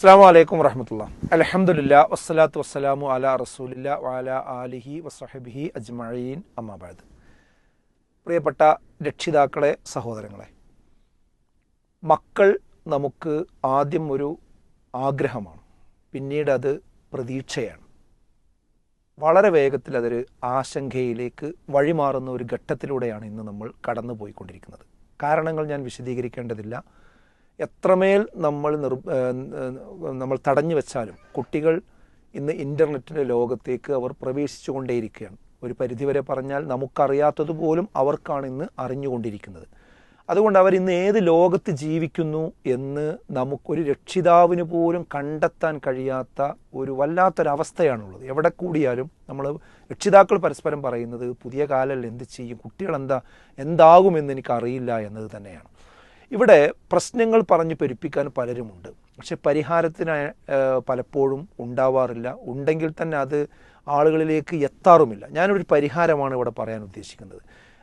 അസ്സാം വലൈക്കും വറഹമത്തുള്ള. അലഹമുല്ല വസ്സലാത്തു വസ്സലാമു അല റസൂലില്ല വാല ആലിഹി വസ്ഹബിഹി അജ്മഴീൻ അമ്മാബാദ് പ്രിയപ്പെട്ട രക്ഷിതാക്കളെ സഹോദരങ്ങളെ മക്കൾ നമുക്ക് ആദ്യം ഒരു ആഗ്രഹമാണ്. പിന്നീട് അത് പ്രതീക്ഷയാണ്. വളരെ വേഗത്തിൽ അതൊരു ആശങ്കയിലേക്ക് വഴിമാറുന്ന ഒരു ഘട്ടത്തിലൂടെയാണ് ഇന്ന് നമ്മൾ കടന്നു പോയിക്കൊണ്ടിരിക്കുന്നത് കാരണങ്ങൾ ഞാൻ വിശദീകരിക്കേണ്ടതില്ല. എത്രമേൽ നമ്മൾ നിർ നമ്മൾ തടഞ്ഞു വെച്ചാലും കുട്ടികൾ ഇന്ന് ഇന്റർനെറ്റിന്റെ ലോകത്തേക്ക് അവർ പ്രവേശിച്ചു കൊണ്ടേയിരിക്കുകയാണ് ഒരു പരിധിവരെ പറഞ്ഞാൽ നമുക്കറിയാത്തതുപോലും അവർക്കാണ് ഇന്ന് അറിഞ്ഞുകൊണ്ടിരിക്കുന്നത്. അതുകൊണ്ട് അവർ ഇന്ന് ഏത് ലോകത്ത് ജീവിക്കുന്നു എന്ന് നമുക്കൊരു രക്ഷിതാവിന് പോലും കണ്ടെത്താൻ കഴിയാത്ത ഒരു വല്ലാത്തൊരവസ്ഥയാണുള്ളത്. എവിടെ കൂടിയാലും നമ്മൾ രക്ഷിതാക്കൾ പരസ്പരം പറയുന്നത് പുതിയ കാലം എന്ത് ചെയ്യും കുട്ടികൾ എന്താ എന്താകുമെന്ന് എനിക്കറിയില്ല എന്നത് തന്നെയാണ്. ഇവിടെ പ്രശ്നങ്ങൾ പറഞ്ഞ് പെരുപ്പിക്കാൻ പലരുമുണ്ട്. പക്ഷെ പരിഹാരത്തിന് പലപ്പോഴും ഉണ്ടാവാറില്ല. ഉണ്ടെങ്കിൽ തന്നെ അത് ആളുകളിലേക്ക് എത്താറുമില്ല. ഞാനൊരു പരിഹാരമാണ് ഇവിടെ പറയാൻ ഉദ്ദേശിക്കുന്നത്.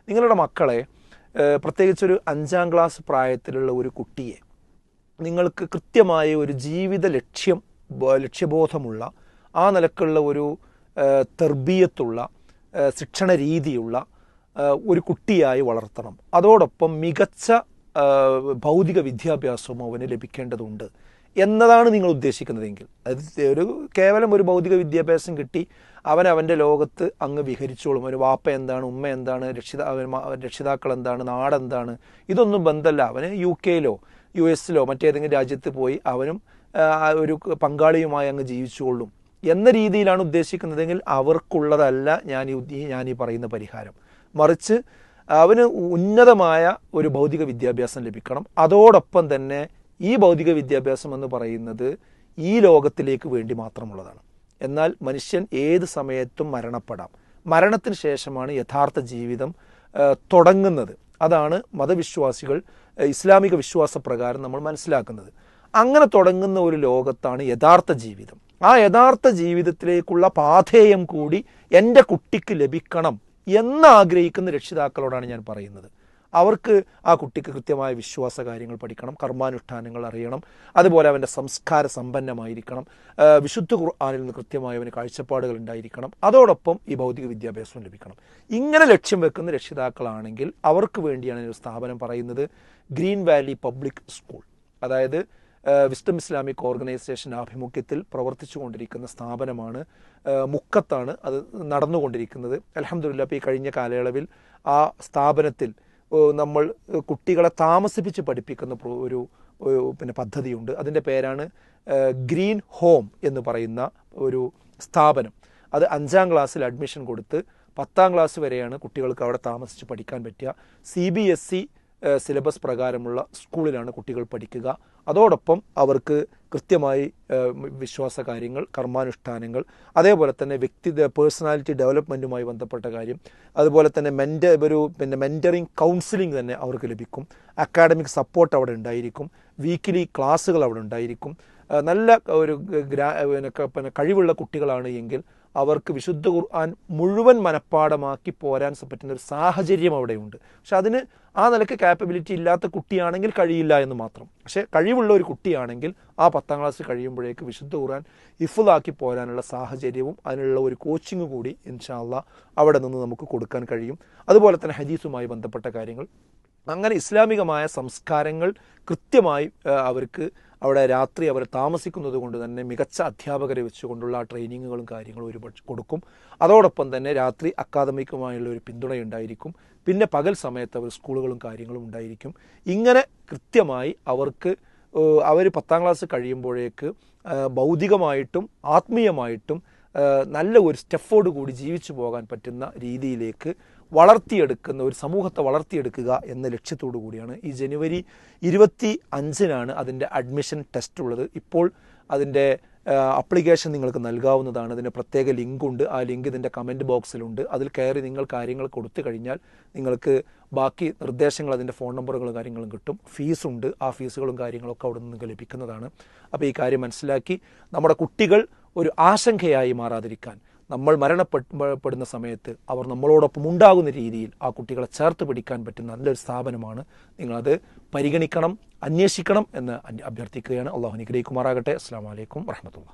നിങ്ങളുടെ മക്കളെ പ്രത്യേകിച്ച് പ്രത്യേകിച്ചൊരു അഞ്ചാം ക്ലാസ് പ്രായത്തിലുള്ള ഒരു കുട്ടിയെ നിങ്ങൾക്ക് കൃത്യമായ ഒരു ജീവിത ലക്ഷ്യം ലക്ഷ്യബോധമുള്ള ആ നിലക്കുള്ള ഒരു തെർബീയത്തുള്ള ശിക്ഷണ രീതിയുള്ള ഒരു കുട്ടിയായി വളർത്തണം. അതോടൊപ്പം മികച്ച ഭൗതിക വിദ്യാഭ്യാസവും അവന് ലഭിക്കേണ്ടതുണ്ട് എന്നതാണ് നിങ്ങൾ ഉദ്ദേശിക്കുന്നതെങ്കിൽ. അത് ഒരു കേവലം ഒരു ഭൗതിക വിദ്യാഭ്യാസം കിട്ടി അവൻ അവന്റെ ലോകത്ത് അങ്ങ് വിഹരിച്ചോളും. ഒരു വാപ്പ എന്താണ് ഉമ്മ എന്താണ് രക്ഷിത രക്ഷിതാക്കൾ എന്താണ് നാടെന്താണ് ഇതൊന്നും ബന്ധമല്ല അവന് യു കെയിലോ യു എസിലോ മറ്റേതെങ്കിലും രാജ്യത്ത് പോയി അവനും ഒരു പങ്കാളിയുമായി അങ്ങ് ജീവിച്ചുകൊള്ളും എന്ന രീതിയിലാണ് ഉദ്ദേശിക്കുന്നതെങ്കിൽ അവർക്കുള്ളതല്ല ഞാൻ ഞാൻ ഈ പറയുന്ന പരിഹാരം. മറിച്ച് അവന് ഉന്നതമായ ഒരു ഭൗതിക വിദ്യാഭ്യാസം ലഭിക്കണം. അതോടൊപ്പം തന്നെ ഈ ഭൗതിക വിദ്യാഭ്യാസം എന്ന് പറയുന്നത് ഈ ലോകത്തിലേക്ക് വേണ്ടി മാത്രമുള്ളതാണ്. എന്നാൽ മനുഷ്യൻ ഏത് സമയത്തും മരണപ്പെടാം. മരണത്തിന് ശേഷമാണ് യഥാർത്ഥ ജീവിതം തുടങ്ങുന്നത്. അതാണ് മതവിശ്വാസികൾ ഇസ്ലാമിക വിശ്വാസ പ്രകാരം നമ്മൾ മനസ്സിലാക്കുന്നത്. അങ്ങനെ തുടങ്ങുന്ന ഒരു ലോകത്താണ് യഥാർത്ഥ ജീവിതം. ആ യഥാർത്ഥ ജീവിതത്തിലേക്കുള്ള പാഥേയം കൂടി എന്റെ കുട്ടിക്ക് ലഭിക്കണം. എന്ന് ആഗ്രഹിക്കുന്ന രക്ഷിതാക്കളോടാണ് ഞാൻ പറയുന്നത്. അവർക്ക് ആ കുട്ടിക്ക് കൃത്യമായ വിശ്വാസ കാര്യങ്ങൾ പഠിക്കണം കർമാനുഷ്ഠാനങ്ങൾ അറിയണം അതുപോലെ അവന്റെ സംസ്കാര സമ്പന്നമായിരിക്കണം വിശുദ്ധ ഖുർആാനിൽ നിന്ന് കൃത്യമായ അവന് കാഴ്ചപ്പാടുകൾ ഉണ്ടായിരിക്കണം. അതോടൊപ്പം ഈ ഭൗതിക വിദ്യാഭ്യാസവും ലഭിക്കണം. ഇങ്ങനെ ലക്ഷ്യം വെക്കുന്ന രക്ഷിതാക്കളാണെങ്കിൽ അവർക്ക് വേണ്ടിയാണ് ഒരു സ്ഥാപനം പറയുന്നത് ഗ്രീൻ വാലി പബ്ലിക് സ്കൂൾ. അതായത് വിസ്ഡം ഇസ്ലാമിക് ഓർഗനൈസേഷൻ ആഭിമുഖ്യത്തിൽ പ്രവർത്തിച്ചു കൊണ്ടിരിക്കുന്ന സ്ഥാപനമാണ് മുക്കത്താണ് അത് നടന്നുകൊണ്ടിരിക്കുന്നത്. ഇപ്പോൾ ഈ കഴിഞ്ഞ കാലയളവിൽ ആ സ്ഥാപനത്തിൽ നമ്മൾ കുട്ടികളെ താമസിപ്പിച്ച് പഠിപ്പിക്കുന്ന ഒരു പിന്നെ പദ്ധതിയുണ്ട്. അതിന്റെ പേരാണ് ഗ്രീൻ ഹോം എന്ന് പറയുന്ന ഒരു സ്ഥാപനം. അത് അഞ്ചാം ക്ലാസ്സിൽ അഡ്മിഷൻ കൊടുത്ത് പത്താം ക്ലാസ് വരെയാണ് കുട്ടികൾക്ക് അവിടെ താമസിച്ച് പഠിക്കാൻ പറ്റുക. സി ബി എസ് സിലബസ് പ്രകാരമുള്ള സ്കൂളിലാണ് കുട്ടികൾ പഠിക്കുക. അതോടൊപ്പം അവർക്ക് കൃത്യമായി വിശ്വാസ കാര്യങ്ങൾ കർമാനുഷ്ഠാനങ്ങൾ അതേപോലെ തന്നെ വ്യക്തി പേഴ്സണാലിറ്റി ഡെവലപ്മെന്റുമായി ബന്ധപ്പെട്ട കാര്യം അതുപോലെ തന്നെ മെന്റ ഒരു പിന്നെ മെന്ററിങ് കൗൺസിലിംഗ് തന്നെ അവർക്ക് ലഭിക്കും. അക്കാഡമിക് സപ്പോർട്ട് അവിടെ ഉണ്ടായിരിക്കും. വീക്കിലി ക്ലാസ്സുകൾ അവിടെ ഉണ്ടായിരിക്കും. നല്ല ഒരു ഗ്രാ പിന്നെ കഴിവുള്ള കുട്ടികളാണ് എങ്കിൽ അവർക്ക് വിശുദ്ധ ഖുർആൻ മുഴുവൻ മനഃപ്പാടമാക്കി പോരാൻ പറ്റുന്ന ഒരു സാഹചര്യം അവിടെയുണ്ട്. പക്ഷെ അതിന് ആ നിലയ്ക്ക് കാപ്പബിലിറ്റി ഇല്ലാത്ത കുട്ടിയാണെങ്കിൽ കഴിയില്ല എന്ന് മാത്രം. പക്ഷേ കഴിവുള്ള ഒരു കുട്ടിയാണെങ്കിൽ ആ പത്താം ക്ലാസ് കഴിയുമ്പോഴേക്ക് വിശുദ്ധ ഖുർആൻ ഇഫുലാക്കി പോരാനുള്ള സാഹചര്യവും അതിനുള്ള ഒരു കോച്ചിങ് കൂടി ഇൻഷാല്ല അവിടെ നിന്ന് നമുക്ക് കൊടുക്കാൻ കഴിയും. അതുപോലെ തന്നെ ഹദീസുമായി ബന്ധപ്പെട്ട കാര്യങ്ങൾ. അങ്ങനെ ഇസ്ലാമികമായ സംസ്കാരങ്ങൾ കൃത്യമായി അവർക്ക് അവിടെ രാത്രി അവർ താമസിക്കുന്നത് കൊണ്ട് തന്നെ മികച്ച അധ്യാപകരെ വെച്ചുകൊണ്ടുള്ള ട്രെയിനിങ്ങുകളും കാര്യങ്ങളും ഒരു കൊടുക്കും. അതോടൊപ്പം തന്നെ രാത്രി അക്കാദമിക്കുമായുള്ള ഒരു പിന്തുണയുണ്ടായിരിക്കും. പിന്നെ പകൽ സമയത്ത് അവർ സ്കൂളുകളും കാര്യങ്ങളും ഉണ്ടായിരിക്കും. ഇങ്ങനെ കൃത്യമായി അവർക്ക് അവർ പത്താം ക്ലാസ് കഴിയുമ്പോഴേക്ക് ഭൗതികമായിട്ടും ആത്മീയമായിട്ടും നല്ല ഒരു സ്റ്റെഫോട് കൂടി ജീവിച്ചു പോകാൻ പറ്റുന്ന രീതിയിലേക്ക് വളർത്തിയെടുക്കുന്ന ഒരു സമൂഹത്തെ വളർത്തിയെടുക്കുക എന്ന ലക്ഷ്യത്തോടു കൂടിയാണ് ഈ ജനുവരി ഇരുപത്തി അഞ്ചിനാണ് അതിന്റെ അഡ്മിഷൻ ടെസ്റ്റ് ഉള്ളത്. ഇപ്പോൾ അതിന്റെ അപ്ലിക്കേഷൻ നിങ്ങൾക്ക് നൽകാവുന്നതാണ്. അതിന്റെ പ്രത്യേക ലിങ്ക് ഉണ്ട് ആ ലിങ്ക് ഇതിന്റെ കമന്റ് ബോക്സിലുണ്ട്. അതിൽ കയറി നിങ്ങൾ കാര്യങ്ങൾ കൊടുത്തു കഴിഞ്ഞാൽ നിങ്ങൾക്ക് ബാക്കി നിർദ്ദേശങ്ങൾ അതിന്റെ ഫോൺ നമ്പറുകളും കാര്യങ്ങളും കിട്ടും. ഫീസുണ്ട്. ആ ഫീസുകളും കാര്യങ്ങളൊക്കെ അവിടെ നിന്ന് ലഭിക്കുന്നതാണ്. അപ്പോൾ ഈ കാര്യം മനസ്സിലാക്കി. നമ്മുടെ കുട്ടികൾ ഒരു ആശങ്കയായി മാറാതിരിക്കാൻ നമ്മൾ മരണപ്പെടുന്ന സമയത്ത് അവർ നമ്മളോടൊപ്പം ഉണ്ടാകുന്ന രീതിയിൽ ആ കുട്ടികളെ ചേർത്ത് പിടിക്കാൻ പറ്റുന്ന നല്ലൊരു സ്ഥാപനമാണ്. നിങ്ങളത് പരിഗണിക്കണം അന്വേഷിക്കണം എന്ന് അഭ്യർത്ഥിക്കുകയാണ്. അള്ളാഹു നിഗ്രഹിക്കുമാറാകട്ടെ അസ്സാം വലൈക്കും വർഹമത്തുള്ള